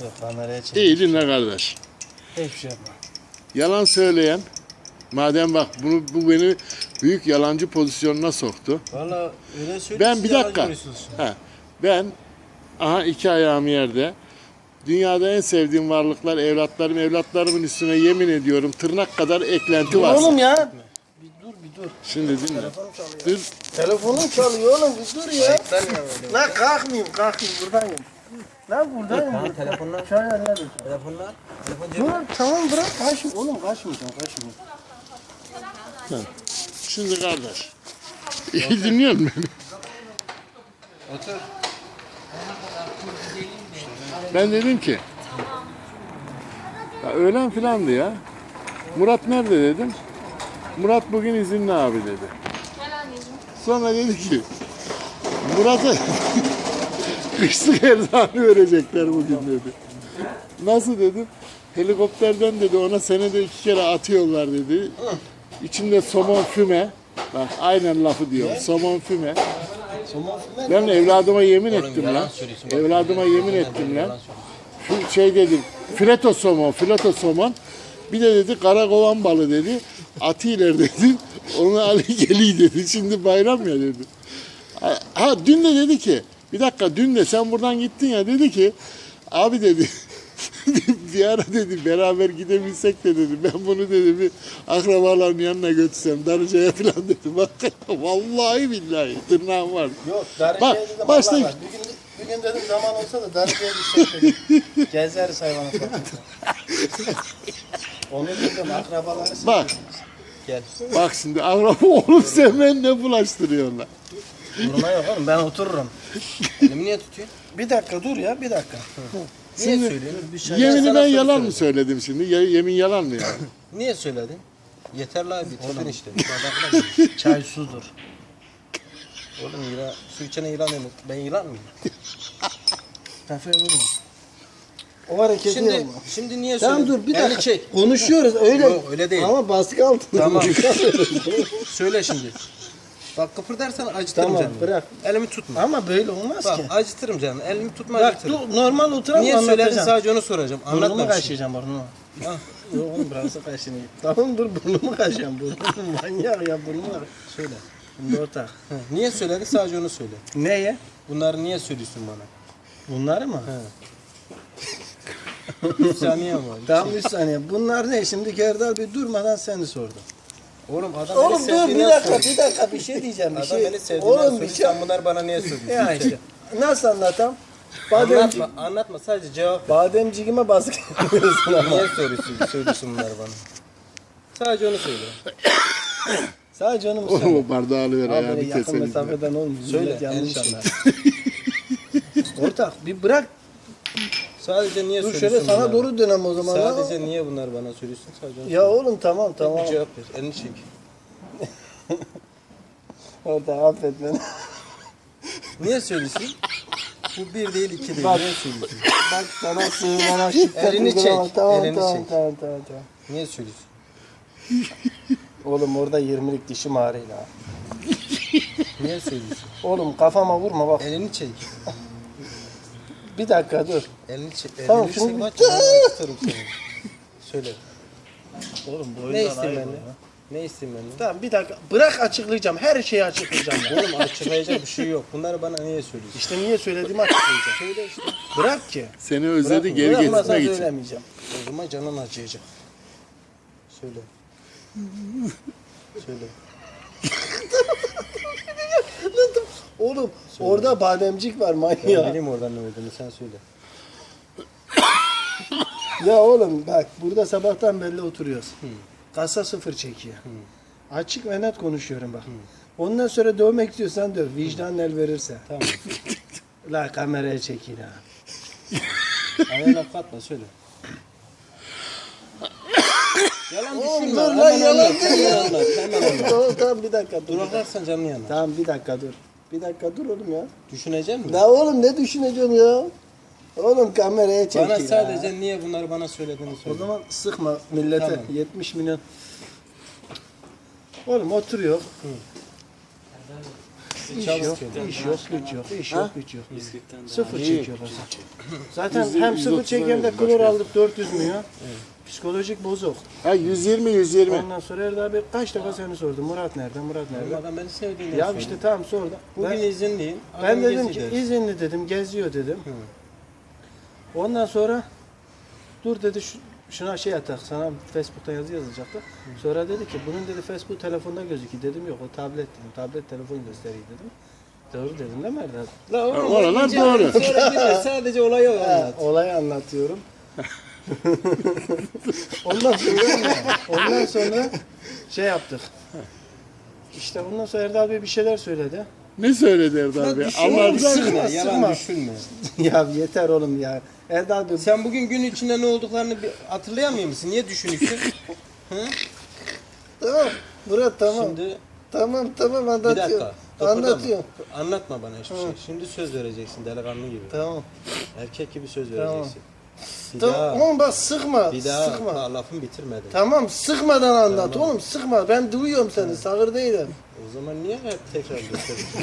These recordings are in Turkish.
Dur kameraya çek. İyi dinle kardeş. Hiçbir şey yapma. Yalan söyleyen, madem bak bunu bu beni büyük yalancı pozisyonuna soktu. Valla öyle söyle. Ben bir dakika. He, ben aha iki ayağım yerde. Dünyada en sevdiğim varlıklar evlatlarım. Evlatlarımın üstüne yemin ediyorum tırnak kadar eklenti var. Oğlum ya. Bir dur bir dur. Şimdi dinle. Dur. Telefonum çalıyor oğlum bir dur ya. Lan kalkmayayım kalkmayayım buradayım. Lan buradayım. Tamam burada. telefonlar. Çay arıyorum. Telefonlar. Telefon Dur tamam bırak kaçma. Oğlum kaçmayacaksın kaçma. Şimdi kardeş. İyi dinliyor musun beni? Otur. Ben dedim ki ya öğlen filandı ya. Murat nerede dedim. Murat bugün izinli abi dedi. Sonra dedi ki Murat'a kışlık erzağını verecekler bugün dedi. Nasıl dedim. Helikopterden dedi ona senede iki kere atıyorlar dedi. İçinde somon füme. Bak aynen lafı diyorum. Somon füme. Ben evladıma yemin ettim lan. Evladıma yemin ettim lan. Şu şey dedim. Fileto somon, fileto somon. Bir de dedi karakovan balı dedi. Atiler dedi. Onu Ali geli dedi. Şimdi bayram ya dedi. Ha, dün de dedi ki bir dakika dün de sen buradan gittin ya dedi ki abi dedi bir ara dedi beraber gidebilsek de dedi ben bunu dedi bir akrabaların yanına götürsem Darıca'ya falan dedi bak vallahi billahi tırnağım var. Yok Darıca'ya Bak, dedim başta- Allah var. Bir gün, bir gün dedim zaman olsa da Darıca'ya gitsek dedim. Gezeriz hayvanı. Onu dedim akrabaları Bak Gel. bak şimdi akraba oğlum sevmen ne bulaştırıyorlar. Durma yok oğlum ben otururum. Elimi niye tutuyorsun? Bir dakika dur ya bir dakika. Niye söylüyorsun? Bir şey Yemini ben yalan mı söyledim şimdi? Ya- yemin yalan mı yani? Niye söyledin? Yeter la bitirdin işte. Çay sudur. Oğlum yılan, su içene yılan denir. Ben yılan mıyım? Kafaya vurma. O hareketi Şimdi, yapma. şimdi niye Tamam söyledin? dur bir Elini dakika. çek. Konuşuyoruz öyle. Yok, öyle değil. Ama baskı altında. Tamam. Söyle şimdi. Bak kıpırdarsan acıtırım Tamam, canını. bırak. Elimi tutma. Ama böyle olmaz Bak ki. acıtırım canını. Elimi tutma Bak acıtırım. dur normal oturamam Niye söyledin sadece onu soracağım. Burnumu Anlatma bir şey. kaşıyacağım burnumu. Ah, Yok oğlum burası kaşınıyor. Tamam dur burnumu kaşıyacağım. Burnumu manyak ya burnumu. Söyle. Şimdi ortak. Niye söyledin sadece onu söyle. Neye? Bunları niye söylüyorsun bana? Bunları mı? Bir saniye var. Tamam bir saniye. Bunlar ne? Şimdi Erdal bir durmadan seni sordu. Oğlum adam Oğlum beni dur bir dakika bir dakika bir şey diyeceğim. Bir Adam şey. beni sevdiğinden Oğlum bir şey. Sen bunlar bana niye söylüyorsun? Ya işte. Nasıl anlatam? Bademci, Anlatma, anlatma sadece cevap ver. bademciğime baskı yapıyorsun ama. Niye söylüyorsun, söylüyorsun bunları bana? Sadece onu söyle. Sadece onu mu Oğlum o bardağı alıver Abi ayağını böyle yakın keselim. mesafeden olmuyor. Söyle, Millet yanlış anlar. Ortak bir bırak. Sadece niye Dur şöyle sana bunları? doğru dönem o zaman. ha. Sadece niye bunları bana söylüyorsun? Sadece Ya oğlum tamam söyle. tamam. Bir cevap ver. Elini çek. Ortak affet beni. Niye söylüyorsun? Bu bir değil, iki değil. Bak. Niye söylüyorsun? Bak sana sığınana şiddet Elini çek, Tamam elini tamam, çek. tamam tamam tamam. Niye söylüyorsun? Oğlum orada 20'lik dişim ağrıyor ha. Niye söylüyorsun? Oğlum kafama vurma bak. Elini çek. Bir dakika dur. Elini çek. Elini Tamam, çek. Bak, canını tutarım seni. Söyle. Oğlum Ne isteyeyim ben de? Ne isteyeyim ben de? Tamam bir dakika. Bırak açıklayacağım. Her şeyi açıklayacağım. ya. Oğlum açıklayacak bir şey yok. Bunları bana niye söylüyorsun? İşte niye söylediğimi açıklayacağım. Söyle işte. Bırak ki. Seni özledi geri Bırakmazsan getirmek için. söylemeyeceğim. O zaman canın acıyacak. Söyle. Söyle. Oğlum orada bademcik var Ben manyak. bileyim oradan ne olduğunu sen söyle. Ya oğlum bak burada sabahtan belli oturuyoruz. Kasa sıfır çekiyor. Açık ve net konuşuyorum bak. Ondan sonra dövmek istiyorsan döv. Vicdan el verirse. Tamam. La kameraya çekin ha. Araya laf katma söyle. Yalan düşünme. dur lan yalan değil. Hemen anlat. Hemen anlat. tamam bir dakika dur. Duraklarsan canın yanar. Tamam bir dakika dur. Bir dakika dur oğlum ya. Düşünecek misin? La oğlum ne düşüneceksin ya? Oğlum kameraya çek Bana ya. sadece niye bunları bana söylediğini O söyle. zaman sıkma millete. Tamam. 70 milyon. Oğlum oturuyor. İş yok, iş yok, güç yok, iş yok, güç yok. Sıfır İyi. çekiyor Hasan. Zaten Yüzde- hem sıfır de verelim, klor aldık 400 milyon. Psikolojik bozuk. Ha 120 120. Ondan sonra Erdal Bey kaç defa seni sordu. Murat nerede, Murat nerede? adam beni sevdiğini Ya işte tamam sordu. Bugün Ben, izinliyim. ben adam dedim ki geziyor. izinli dedim, geziyor dedim. Ondan sonra dur dedi şu, şuna şey atak sana Facebook'ta yazı yazacaktı. Sonra dedi ki bunun dedi Facebook telefonda gözüküyor. Dedim yok o tablet dedim. Tablet telefon gösteriyor dedim. Doğru dedim değil mi Erdal? La oğlum, Oralar doğru. Sonra girme, sadece olayı anlat. olayı anlatıyorum. ondan sonra ondan sonra şey yaptık. İşte ondan sonra Erdal Bey bir şeyler söyledi. Ne söyledi Erdal Bey? Allah Sıkma, yalan düşünme. ya yeter oğlum ya. Erdal Bey Sen bugün gün içinde ne olduklarını bir hatırlayamıyor musun? Niye düşünüyorsun? tamam. Murat tamam. Şimdi Tamam tamam bir anlatıyorum. dakika. kıpırdama. Anlatıyorum. Anlatma bana hiçbir şey. Şimdi söz vereceksin delikanlı gibi. Tamam. Erkek gibi söz Tamam. vereceksin. Bir Tamam daha, oğlum bak sıkma. bir daha sıkma. daha lafımı bitirmedim. Tamam sıkmadan anlat Tamam. oğlum sıkma. Ben duyuyorum seni. Sağır değilim. O zaman niye hep tekrar gösteriyorsun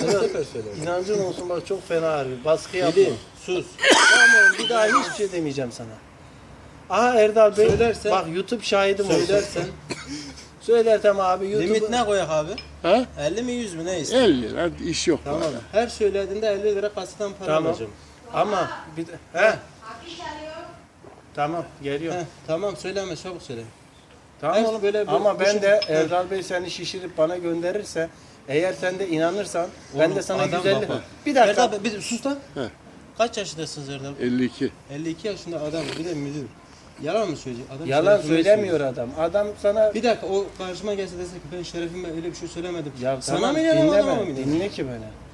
bana? Sefer söyledim? İnancın olsun bak çok fena ağrıyor. Baskı yapma. Bileyim, sus. Tamam oğlum bir daha hiçbir şey demeyeceğim sana. Aha Erdal Bey. Söylersen- bak YouTube şahidim olsun. Söylersen, Söylersem abi YouTube. limit ne koyak abi? Ha? 50 mi 100 mü ne istiyor? 50 lira iş yok. Tamam. bana. Her söylediğinde 50 lira kasadan para Tamam. alacağım. Ama bir de. He. Tamam geliyor. Heh, tamam söyleme çabuk söyle. Tamam Her oğlum. böyle bir Ama ben de. Erdal Bey seni şişirip bana gönderirse eğer sen de inanırsan ben Oğlum, de sana adam 150 bak bak. Bir dakika. Erdal Bey, bir sus lan. He. Kaç yaşındasınız Erdal? Bey? 52. 52 yaşında adam bir de müdür. Yalan mı söyleyecek? Adam Yalan söylemiyor adam. Adam sana. Bir dakika o karşıma gelse dese ki ben şerefime öyle bir şey söylemedim. ya Sana tamam, mı yalan adama mı? Dinle ki beni.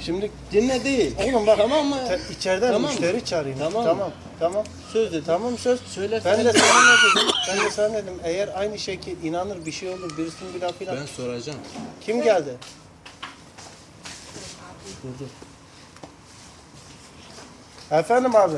Şimdi Dinle değil. oğlum bak Tamam mı? te- içeriden Tamam. müşteri çağırayım. Tamam. Tamam. Tamam. Söz dedim. Tamam söz. Söylersen Ben de sana ne dedim? Ben de sana dedim. Eğer aynı şekil inanır bir şey olur birisinin bir lafıyla. Ben soracağım. Kim geldi? Dur dur. Efendim abi.